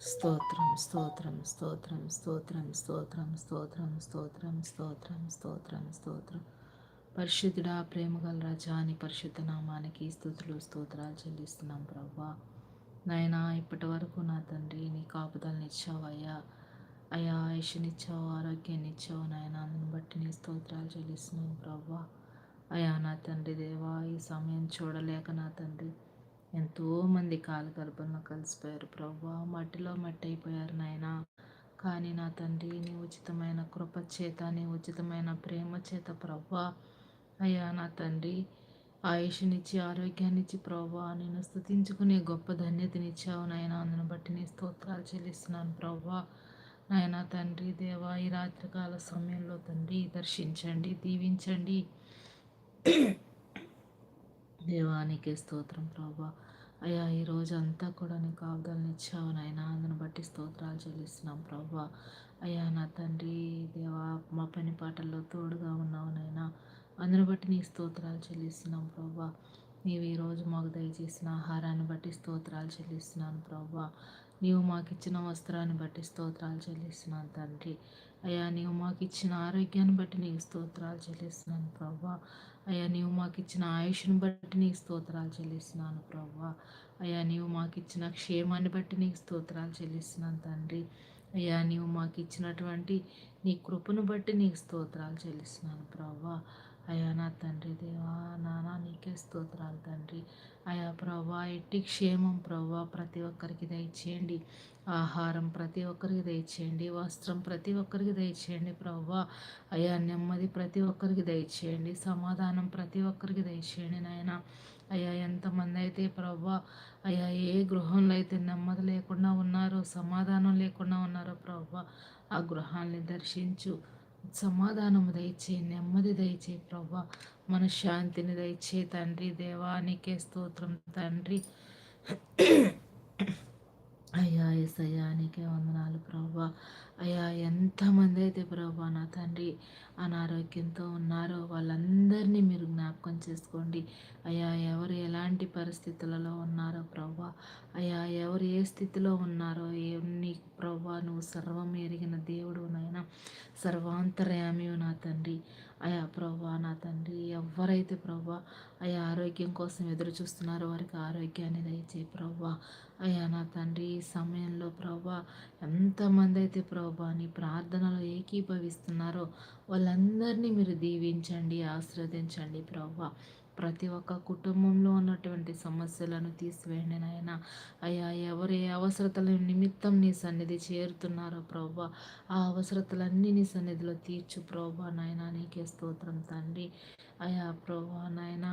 స్తోత్రం స్తోత్రం స్తోత్రం స్తోత్రం స్తోత్రం స్తోత్రం స్తోత్రం స్తోత్రం స్తోత్రం స్తోత్రం పరిశుద్ధుడా ప్రేమగల రాజా అని పరిశుద్ధ నామానికి స్థుతులు స్తోత్రాలు చెల్లిస్తున్నాం ప్రభా. నాయనా ఇప్పటి వరకు నా తండ్రి నీ కాపుదలను ఇచ్చావయ్యా అయ్యా. ఆయుష్నిచ్చావు ఆరోగ్యాన్ని ఇచ్చావు నాయన. అందుని బట్టి నీ స్తోత్రాలు చెల్లిస్తున్నాం ప్రభా. అయ్యా నా తండ్రి దేవా ఈ సమయం చూడలేక నా తండ్రి ఎంతోమంది కాలు గర్భంలో కలిసిపోయారు. ప్రభా మట్టిలో మట్టి అయిపోయారు నాయన. కానీ నా తండ్రి నీ ఉచితమైన కృప చేత నీ ఉచితమైన ప్రేమ చేత ప్రవ్వా అయ్యా నా తండ్రి ఆయుష్నిచ్చి ఆరోగ్యాన్నిచ్చి ప్రవ్వా నేను స్థుతించుకునే గొప్ప ధన్యతనిచ్చావు నాయన. అందును బట్టి నీ స్తోత్రాలు చెల్లిస్తున్నాను ప్రవ్వా. నాయన తండ్రి దేవా ఈ రాత్రికాల సమయంలో తండ్రి దర్శించండి దీవించండి. దేవానికి స్తోత్రం ప్రభా. అయ్యా ఈరోజు అంతా కూడా నీ కాపుదలను ఇచ్చావు నాయన. అందును బట్టి స్తోత్రాలు చెల్లిస్తున్నాం ప్రభా. అయ్యా నా తండ్రి దేవా మా పని పాటల్లో తోడుగా ఉన్నావు నాయన. అందును బట్టి నీ స్తోత్రాలు చెల్లిస్తున్నాం ప్రభా. నీవు ఈరోజు మాకు దయచేసిన ఆహారాన్ని బట్టి స్తోత్రాలు చెల్లిస్తున్నాను ప్రభా. నీవు మాకు ఇచ్చిన వస్త్రాన్ని బట్టి స్తోత్రాలు చెల్లిస్తున్నాను తండ్రి. అయ్యా నీవు మాకు ఇచ్చిన ఆరోగ్యాన్ని బట్టి నీకు స్తోత్రాలు చెల్లిస్తున్నాను ప్రభా. అయ్యా నీవు మాకు ఇచ్చిన ఆయుష్ను బట్టి నీకు స్తోత్రాలు చెల్లిస్తున్నాను ప్రభు అయ్యా నీవు మాకు ఇచ్చిన క్షేమాన్ని బట్టి నీకు స్తోత్రాలు చెల్లిస్తున్నాను తండ్రి. అయ్యా నీవు మాకు ఇచ్చినటువంటి నీ కృపను బట్టి నీకు స్తోత్రాలు చెల్లిస్తున్నాను ప్రభు అయ్యా నా తండ్రి దేవా నానా నీకే స్తోత్రాలు తండ్రి. అయా ప్రభా ఎట్టి క్షేమం ప్రభా ప్రతి ఒక్కరికి దయచేయండి. ఆహారం ప్రతి ఒక్కరికి దయచేయండి. వస్త్రం ప్రతి ఒక్కరికి దయచేయండి ప్రభా. అయా నెమ్మది ప్రతి ఒక్కరికి దయచేయండి. సమాధానం ప్రతి ఒక్కరికి దయచేయండి నాయన. అయ్యా ఎంతమంది అయితే ప్రభా అయ్యా ఏ గృహంలో అయితే నెమ్మది లేకుండా ఉన్నారో సమాధానం లేకుండా ఉన్నారో ప్రభా ఆ గృహాన్ని దర్శించు. సమాధానము దయచే నెమ్మది దయచే ప్రభా మన శాంతిని దయచే తండ్రి దేవానికే స్తోత్రం తండ్రి. అయ్యా ఎసయ్యా నీకే వందనాలు ప్రభా. అయ్యా ఎంతమంది అయితే ప్రభా నా తండ్రి అనారోగ్యంతో ఉన్నారో వాళ్ళందరినీ మీరు జ్ఞాపకం చేసుకోండి. అయ్యా ఎవరు ఎలాంటి పరిస్థితులలో ఉన్నారో ప్రభా. అయ్యా ఎవరు ఏ స్థితిలో ఉన్నారో ఎన్ని నీ ప్రభా నువ్వు సర్వం ఎరిగిన దేవుడు నాయన సర్వాంతర్యామి నా తండ్రి. అయా ప్రభా నా తండ్రి ఎవరైతే ప్రభా అయా ఆరోగ్యం కోసం ఎదురు చూస్తున్నారో వారికి ఆరోగ్యాన్ని దయచే ప్రభా. అయ్యా నా తండ్రి ఈ సమయంలో ప్రభా ఎంతమంది అయితే ప్రభా నీ ప్రార్థనలో ఏకీభవిస్తున్నారో వాళ్ళందరినీ మీరు దీవించండి ఆశ్రవదించండి ప్రభా. ప్రతి ఒక్క కుటుంబంలో ఉన్నటువంటి సమస్యలను తీసివేయండి నాయన. అయ్యా ఎవరు ఏ అవసరతల నిమిత్తం నీ సన్నిధి చేరుతున్నారో ప్రభా ఆ అవసరతలన్నీ నీ సన్నిధిలో తీర్చు ప్రభా నాయన నీకే స్తోత్రం తండ్రి. అయ్యా ప్రభా నాయన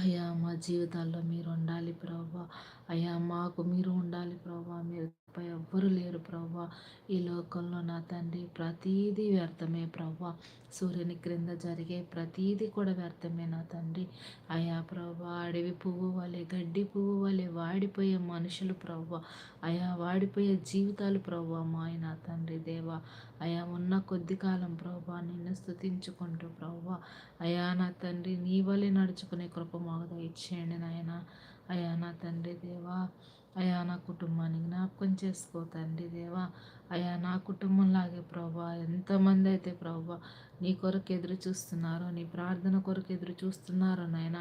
అయ్యా మా జీవితాల్లో మీరు ఉండాలి ప్రభా. అయ్యా మాకు మీరు ఉండాలి ప్రభా. మీరు ఎవ్వరు లేరు ప్రభా. ఈ లోకంలో నా తండ్రి ప్రతీదీ వ్యర్థమే ప్రభా. సూర్యుని క్రింద జరిగే ప్రతీది కూడా వ్యర్థమే నా తండ్రి. అయా ప్రభా అడవి పువ్వు వలె గడ్డి పువ్వు వలె వాడిపోయే మనుషులు ప్రభా. అయా వాడిపోయే జీవితాలు ప్రభా మా నా తండ్రి దేవా. అయా ఉన్న కొద్ది కాలం ప్రభా నిన్ను స్థుతించుకుంటూ ప్రభా. అయా నా తండ్రి నీ వలె నడుచుకునే కృప మాకు దయచేయండి నాయన. అయా నా తండ్రి దేవా అయా నా కుటుంబాన్ని జ్ఞాపకం చేసుకో తండ్రి దేవా. అయా నా కుటుంబంలాగే ప్రభా ఎంతమంది అయితే ప్రభా నీ కొరకు ఎదురు చూస్తున్నారో నీ ప్రార్థన కొరకు ఎదురు చూస్తున్నారో నాయన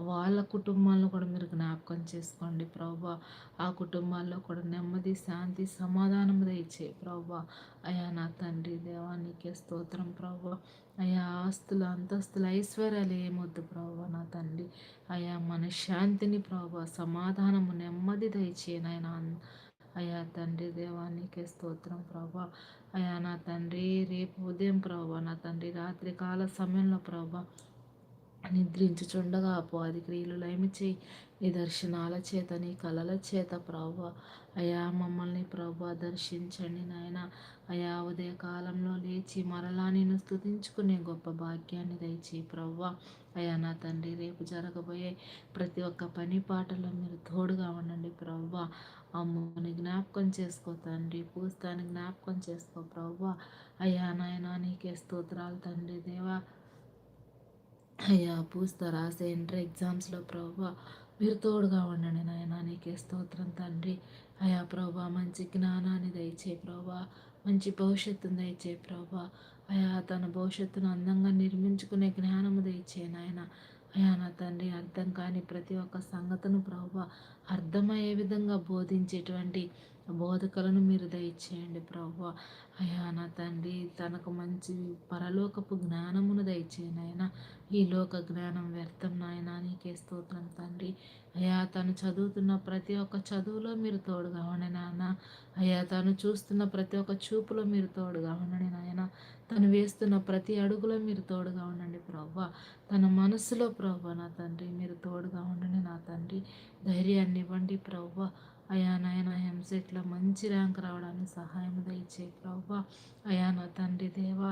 వాళ్ళ కుటుంబాలను కూడా మీరు జ్ఞాపకం చేసుకోండి ప్రభా. ఆ కుటుంబాల్లో కూడా నెమ్మది శాంతి సమాధానం దయచే ప్రభా. అయా నా తండ్రి దేవా నీకే స్తోత్రం ప్రభా. అయా ఆస్తులు అంతస్తులు ఐశ్వర్యాలు ఏమొద్దు ప్రభా నా తండ్రి. అయా మనశ్శాంతిని ప్రభావ ప్రభా సమాధానము నెమ్మది దయచే అయా తండ్రి దేవానికి స్తోత్రం ప్రభా. అయా నా తండ్రి రేపు ఉదయం ప్రభా నా తండ్రి రాత్రి కాల సమయంలో ప్రభా నిద్రించుచుండగా అపవాది క్రియలు లయమిచ్చి నీ దర్శనాల చేత నీ కళల చేత ప్రభు అయా మమ్మల్ని ప్రభు దర్శించండి నాయన. అయా ఉదయ కాలంలో లేచి మరలా నేను స్థుతించుకునే గొప్ప భాగ్యాన్ని దయచి ప్రవ్వా. అయా నా తండ్రి రేపు జరగబోయే ప్రతి ఒక్క పని పాటలో మీరు తోడుగా ఉండండి ప్రవ్వా. అమ్మని జ్ఞాపకం చేసుకో తండ్రి పూస్తాన్ని జ్ఞాపకం చేసుకో ప్రవ్వా. అయ్యా నాయన నీకే స్తోత్రాలు తండ్రి దేవా. అయ్యా పూస్త రాసే ఇంటర్ ఎగ్జామ్స్లో ప్రభా మీరు తోడుగా ఉండండి నాయన నీకే స్తోత్రం తండ్రి. అయా ప్రభా మంచి జ్ఞానాన్ని దయచే ప్రభా మంచి భవిష్యత్తును దయచే ప్రభా. అయా తన భవిష్యత్తును అందంగా నిర్మించుకునే జ్ఞానము దయచే నాయన. అయా నా తండ్రి అర్థం కాని ప్రతి ఒక్క సంగతును ప్రభా అర్థమయ్యే విధంగా బోధించేటువంటి బోధకులను మీరు దయచేయండి ప్రభు. అయ్యా నా తండ్రి తనకు మంచి పరలోకపు జ్ఞానమును దయచేయండి ఆయన ఈ లోక జ్ఞానం వ్యర్థం నాయన నీకే స్తోత్రం తండ్రి. అయ్యా తను చదువుతున్న ప్రతి ఒక్క చదువులో మీరు తోడుగా ఉండండి నాయన. అయ్యా తను చూస్తున్న ప్రతి ఒక్క చూపులో మీరు తోడుగా ఉండండి నాయన. తను వేస్తున్న ప్రతి అడుగులో మీరు తోడుగా ఉండండి ప్రవ్వ తన మనసులో ప్రవ్వ నా తండ్రి మీరు తోడుగా ఉండండి నా తండ్రి. ధైర్యాన్ని ఇవ్వండి ప్రవ్వ అయా నాయన ఎంసెట్లో మంచి ర్యాంక్ రావడానికి సహాయం దయచే ప్రభా. అయా నా తండ్రి దేవా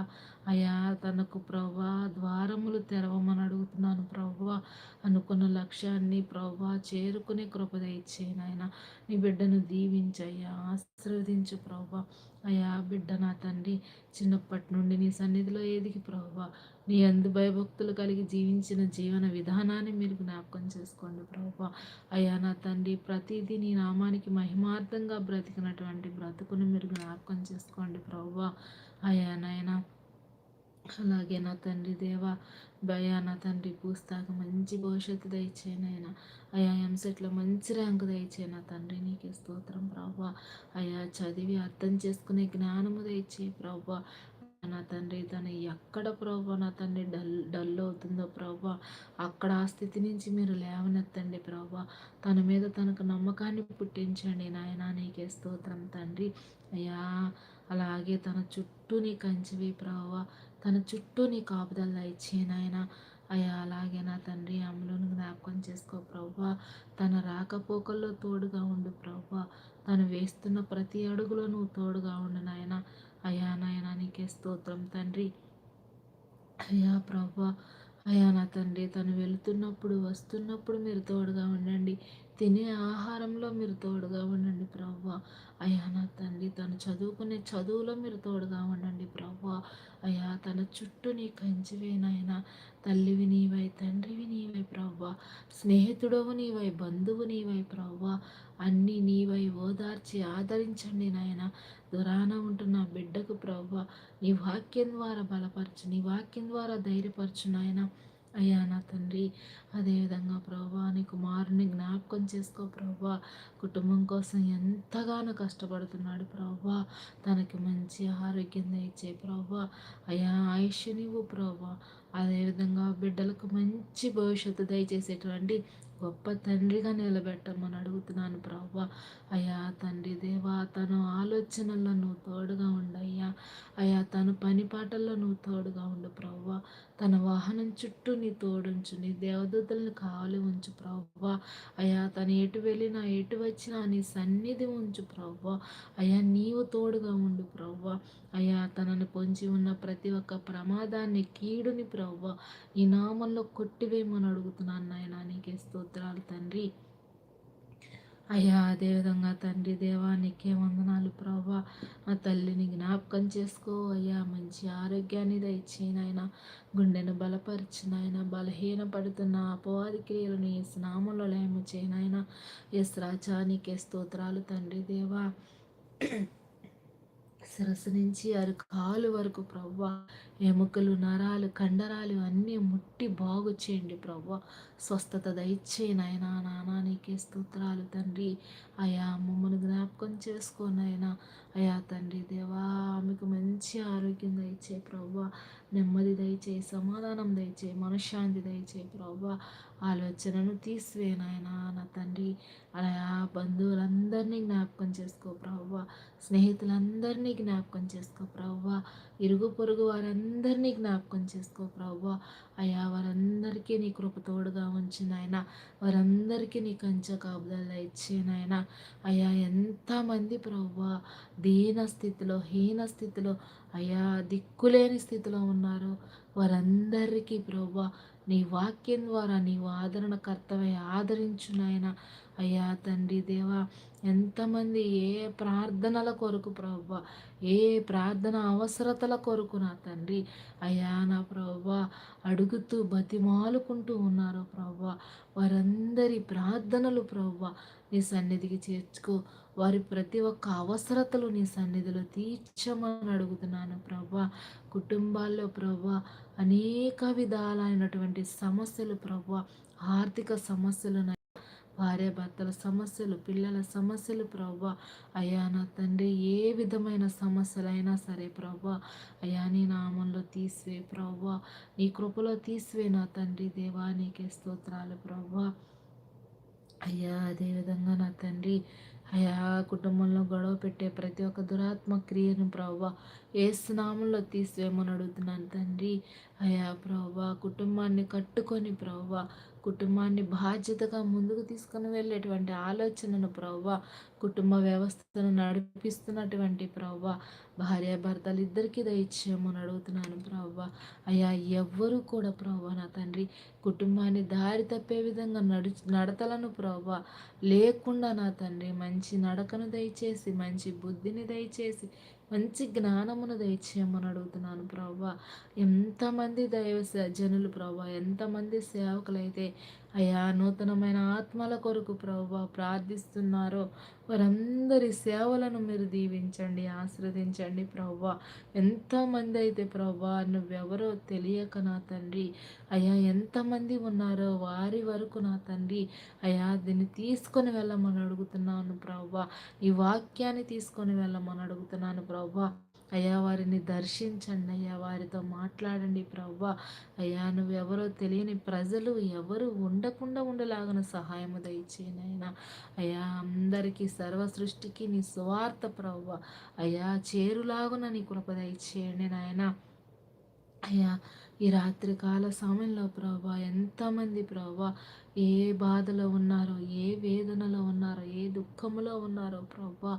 అయా తనకు ప్రభా ద్వారములు తెరవమని అడుగుతున్నాను ప్రభా. అనుకున్న లక్ష్యాన్ని ప్రభా చేరుకునే కృప దయచే నాయన నీ బిడ్డను దీవించయ్యా ఆశీర్వదించు ప్రభా. అయా బిడ్డ నా తండ్రి చిన్నప్పటి నుండి నీ సన్నిధిలో ఏదికి ప్రభువ నీ అందు భయభక్తులు కలిగి జీవించిన జీవన విధానాన్ని మీరు జ్ఞాపకం చేసుకోండి ప్రభువ అయ్యా నా తండ్రి ప్రతిదీ నీ నామానికి మహిమార్థంగా బ్రతికినటువంటి బ్రతుకును మీరు జ్ఞాపకం చేసుకోండి ప్రభువ అయ్యా నాయన అలాగే నా తండ్రి దేవా భయా నా తండ్రి పూస్తాక మంచి భవిష్యత్తు దయచేనైనా అయా ఎంసెట్లో మంచి ర్యాంకు దయచే నా తండ్రి. నీకే స్తోత్రం ప్రభా అయా చదివి అర్థం చేసుకునే జ్ఞానము దయచే ప్రభా నా తండ్రి తను ఎక్కడ ప్రభా నా తండ్రి డల్ డల్ అవుతుందో ప్రభా అక్కడ ఆ స్థితి నుంచి మీరు లేవనెత్తండి ప్రభా తన మీద తనకు నమ్మకాన్ని పుట్టించండి నాయన. నీకే స్తోత్రం తండ్రి. అయ్యా అలాగే తన చుట్టూ నీ కంచివి ప్రభా తన చుట్టూ నీ కాపుదల ఇచ్చే అయ్యా అలాగే నా తండ్రి అమ్మలోని జ్ఞాపకం చేసుకో ప్రభా. తన రాకపోకల్లో తోడుగా ఉండు ప్రభా. తను వేస్తున్న ప్రతి అడుగులో నువ్వు తోడుగా ఉండు నాయన. అయా నాయన నీకే స్తోత్రం తండ్రి. అయ్యా ప్రభా. అయా నా తండ్రి తను వెళుతున్నప్పుడు వస్తున్నప్పుడు మీరు తోడుగా ఉండండి. తినే ఆహారంలో మీరు తోడుగా ఉండండి ప్రవ్వ. అయ్యా నా తండ్రి తను చదువుకునే చదువులో మీరు తోడుగా ఉండండి ప్రవ్వ. అయ్యా తన చుట్టూ నీ కంచివేనాయనా తల్లివి నీవై తండ్రివి నీవై ప్రవ్వ. స్నేహితుడవు నీవై బంధువు నీవై ప్రవ్వ. అన్నీ నీవై ఓదార్చి ఆదరించండి నాయన. దురాన ఉంటున్న బిడ్డకు ప్రవ్వ. నీ వాక్యం ద్వారా బలపరచు నీ వాక్యం ద్వారా ధైర్యపరచు నాయన. అయ్యా నా తండ్రి అదేవిధంగా ప్రభా నీ కుమారుని జ్ఞాపకం చేసుకో ప్రభా. కుటుంబం కోసం ఎంతగానో కష్టపడుతున్నాడు ప్రభా. తనకి మంచి ఆరోగ్యం ఇచ్చే ప్రభా. అయ్యా ఆయుష్ నీవు ప్రభా. అదేవిధంగా బిడ్డలకు మంచి భవిష్యత్తు దయచేసేటువంటి గొప్ప తండ్రిగా నిలబెట్టమని అడుగుతున్నాను ప్రభా. అయ్యా తండ్రి దేవా తను ఆలోచనల్లో నువ్వు తోడుగా ఉండయ్యా అయ్యా. తను పని పాటల్లో నువ్వు తోడుగా ఉండు ప్రభా. తన వాహనం చుట్టూ నీ తోడుంచు నీ దేవదూతలను కావాలి ఉంచు ప్రవ్వా. అయ్యా తను ఎటు వెళ్ళినా ఎటు వచ్చినా నీ సన్నిధి ఉంచు ప్రవ్వా. అయ్యా నీవు తోడుగా ఉండు ప్రవ్వా. అయ్యా తనను పొంచి ఉన్న ప్రతి ఒక్క ప్రమాదాన్ని కీడుని ప్రవ్వా. ఈ నామంలో కొట్టివేయమని అడుగుతున్నాను నాయన నీకే స్తోత్రాలు తండ్రి. అయ్యా అదేవిధంగా తండ్రి దేవా నీకే వందనాలు ప్రభా నా తల్లిని జ్ఞాపకం చేసుకో అయ్యా. మంచి ఆరోగ్యాన్ని దయచేనాయన గుండెను బలపరిచినాయన. బలహీన పడుతున్న అపవాది క్రియలను ఈ స్నామంలో లేము చేయనాయన. ఎస్ రాజా నీకే స్తోత్రాలు తండ్రి దేవా. శిరస్సు నుంచి అరకాలు వరకు ప్రవ్వ. ఎముకలు నరాలు కండరాలు అన్నీ ముట్టి బాగు చేయండి ప్రవ్వ. స్వస్థత దయచే నాయనా నానా నీకే స్తోత్రాలు తండ్రి. అయా మమ్మల్ని జ్ఞాపకం చేసుకోనైనా అయా తండ్రి దేవా ఆమెకు మంచి ఆరోగ్యం దయచే ప్రవ్వ. నెమ్మది దయచేయి సమాధానం దయచేయి మనశ్శాంతి దయచేయి ప్రవ్వ. ఆలోచనను తీసివేనాయన నా తండ్రి. అలా బంధువులందరినీ జ్ఞాపకం చేసుకో ప్రవ్వ. స్నేహితులందరినీ జ్ఞాపకం చేసుకో ప్రవ్వ. ఇరుగు పొరుగు వారందరినీ జ్ఞాపకం చేసుకో ప్రవ్వ. అయా వారందరికీ నీ కృప తోడుగా ఉంచిన ఆయన వారందరికీ నీ కంచె కాపుదల ఇచ్చేనాయన అయా ఎంతమంది ప్రవ్వ దీన స్థితిలో హీన స్థితిలో అయా దిక్కులేని స్థితిలో ఉన్నారు వారందరికీ ప్రవ్వ. నీ వాక్యం ద్వారా నీవు ఆదరణకర్తవై ఆదరించు నాయన. అయ్యా తండ్రి దేవా ఎంతమంది ఏ ప్రార్థనల కొరకు ప్రభువ ఏ ప్రార్థన అవసరతల కొరకు నా తండ్రి. అయ్యా నా ప్రభువ అడుగుతూ బతిమాలుకుంటూ ఉన్నారు ప్రభా వారందరి ప్రార్థనలు ప్రభా నీ సన్నిధికి చేర్చుకో. వారి ప్రతి ఒక్క అవసరతలు నీ సన్నిధిలో తీర్చమని అడుగుతున్నాను ప్రభా కుటుంబాల్లో ప్రభా అనేక విధాలైనటువంటి సమస్యలు ప్రభా ఆర్థిక సమస్యలు భార్య భర్తల సమస్యలు పిల్లల సమస్యలు ప్రభా అయ్యా నా తండ్రి ఏ విధమైన సమస్యలైనా సరే ప్రభా అయ్యా నీ నామంలో తీసివే ప్రభా నీ కృపలో తీసివే నా తండ్రి దేవా. నీకే స్తోత్రాలు ప్రభా అయ్యా అదేవిధంగా నా తండ్రి. అయా కుటుంబంలో గొడవ పెట్టే ప్రతి ఒక్క దురాత్మ క్రియను ప్రవ్వ. స్నామంలో తీసివేమని అడుగుతున్నాను తండ్రి. అయా ప్రభా కుటుంబాన్ని కట్టుకొని ప్రభా కుటుంబాన్ని బాధ్యతగా ముందుకు తీసుకుని వెళ్ళేటువంటి ఆలోచనను ప్రవ్వ కుటుంబ వ్యవస్థను నడిపిస్తున్నటువంటి ప్రవ్వ భార్యాభర్తలు ఇద్దరికీ దయచేయమని అడుగుతున్నాను ప్రవ్వ అయ్యా ఎవ్వరూ కూడా ప్రవ్వ నా తండ్రి కుటుంబాన్ని దారి తప్పే విధంగా నడు నడతలను ప్రవ్వ లేకుండా నా తండ్రి మంచి నడకను దయచేసి మంచి బుద్ధిని దయచేసి మంచి జ్ఞానమును దయచేయమని అడుగుతున్నాను ప్రభా. ఎంతమంది దైవ జనులు ప్రభా ఎంతమంది సేవకులైతే అయా నూతనమైన ఆత్మల కొరకు ప్రభు ప్రార్థిస్తున్నారో. వారందరి సేవలను మీరు దీవించండి ఆశ్రదించండి ప్రవ్వా ఎంతమంది అయితే ప్రవ్వా నువ్వెవరో తెలియక నా తండ్రి అయ్యా ఎంతమంది ఉన్నారో వారి వరకు నా తండ్రి అయ్యా దీన్ని తీసుకొని వెళ్ళమని అడుగుతున్నాను ప్రవ్వా ఈ వాక్యాన్ని తీసుకొని వెళ్ళమని అడుగుతున్నాను ప్రవ్వా అయ్యా వారిని దర్శించండి అయ్యా వారితో మాట్లాడండి ప్రవ్వా. అయ్యా నువ్వెవరో తెలియని ప్రజలు ఎవరు ఉండకుండా ఉండలాగన సహాయము దయచేనైనా అయ్యా అందరికీ సర్వ సృష్టికి నీ స్వార్థ ప్రవ్వ. అయ్యా చేరులాగున నీ కృప దయచేయండి నాయన. అయ్యా ఈ రాత్రి కాల సమయంలో ప్రభా ఎంతమంది ప్రభా ఏ బాధలో ఉన్నారో ఏ వేదనలో ఉన్నారో ఏ దుఃఖములో ఉన్నారో ప్రభా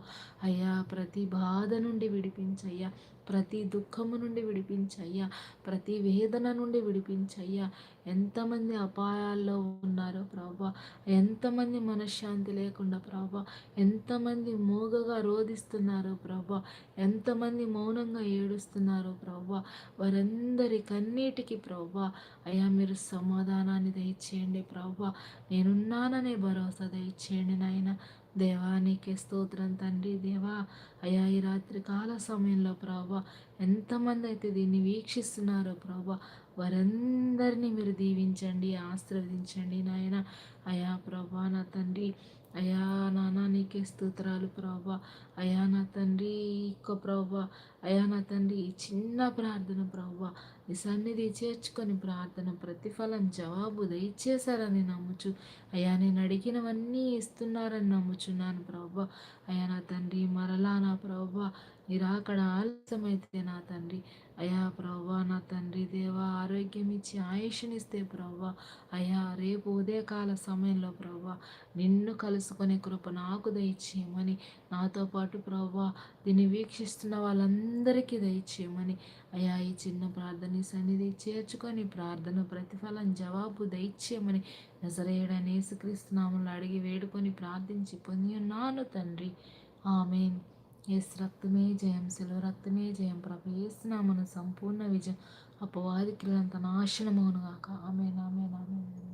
అయ్యా ప్రతి బాధ నుండి విడిపించయ్యా ప్రతి దుఃఖము నుండి విడిపించయ్యా ప్రతి వేదన నుండి విడిపించయ్యా. ఎంతమంది అపాయాల్లో ఉన్నారో ప్రభా ఎంతమంది మనశ్శాంతి లేకుండా ప్రభా ఎంతమంది మూగగా రోధిస్తున్నారో ప్రభా ఎంతమంది మౌనంగా ఏడుస్తున్నారో ప్రభా వారందరి కన్నీటికి ప్రభా అయ్యా మీరు సమాధానాన్ని దయచేయండి ప్రభా నేనున్నాననే భరోసా దయచేయండి నాయన. దేవానికి స్తోత్రం తండ్రి దేవా. అయా ఈ రాత్రి కాల సమయంలో ప్రభా ఎంతమంది అయితే దీన్ని వీక్షిస్తున్నారో ప్రభా వారందరినీ మీరు దీవించండి ఆశీర్వదించండి నాయన. అయా ప్రభా నా తండ్రి అయా నానా నీకే స్తోత్రాలు ప్రభా అయా నా తండ్రి ఇక్క ప్రభా అయా నా తండ్రి చిన్న ప్రార్థన ప్రభా నీ సన్నిధి చేర్చుకొని ప్రార్థన ప్రతిఫలం జవాబు దయచేశారని నమ్ముచు. అయ్యా నేను అడిగినవన్నీ ఇస్తున్నారని నమ్ముచున్నాను ప్రభా. అయ్యా నా తండ్రి మరలా నా ప్రభా. నిరాకడ ఆలస్యమైతే నా తండ్రి. అయా ప్రవ్వా నా తండ్రి దేవా ఆరోగ్యం ఇచ్చి ఆయుష్నిస్తే ప్రవ్వా. అయా రేపు ఉదయకాల సమయంలో ప్రవ్వా నిన్ను కలుసుకునే కృప నాకు దయచేయమని నాతో పాటు ప్రవ్వా దీన్ని వీక్షిస్తున్న వాళ్ళందరికీ దయచేయమని. అయా ఈ చిన్న ప్రార్థన సన్నిధి చేర్చుకొని ప్రార్థన ప్రతిఫలం జవాబు దయచేయమని నజరేయడని యేసుక్రీస్తునామంలో అడిగి వేడుకొని ప్రార్థించి పొంది ఉన్నాను తండ్రి. ఆమెన్. ఎస్ రక్తమే జయం సెలవు రక్తమే జయం. ప్రభు ఏసునామను సంపూర్ణ విజయం అపవాది క్రియలంత నాశనమవును గాక. ఆమె నామే నామే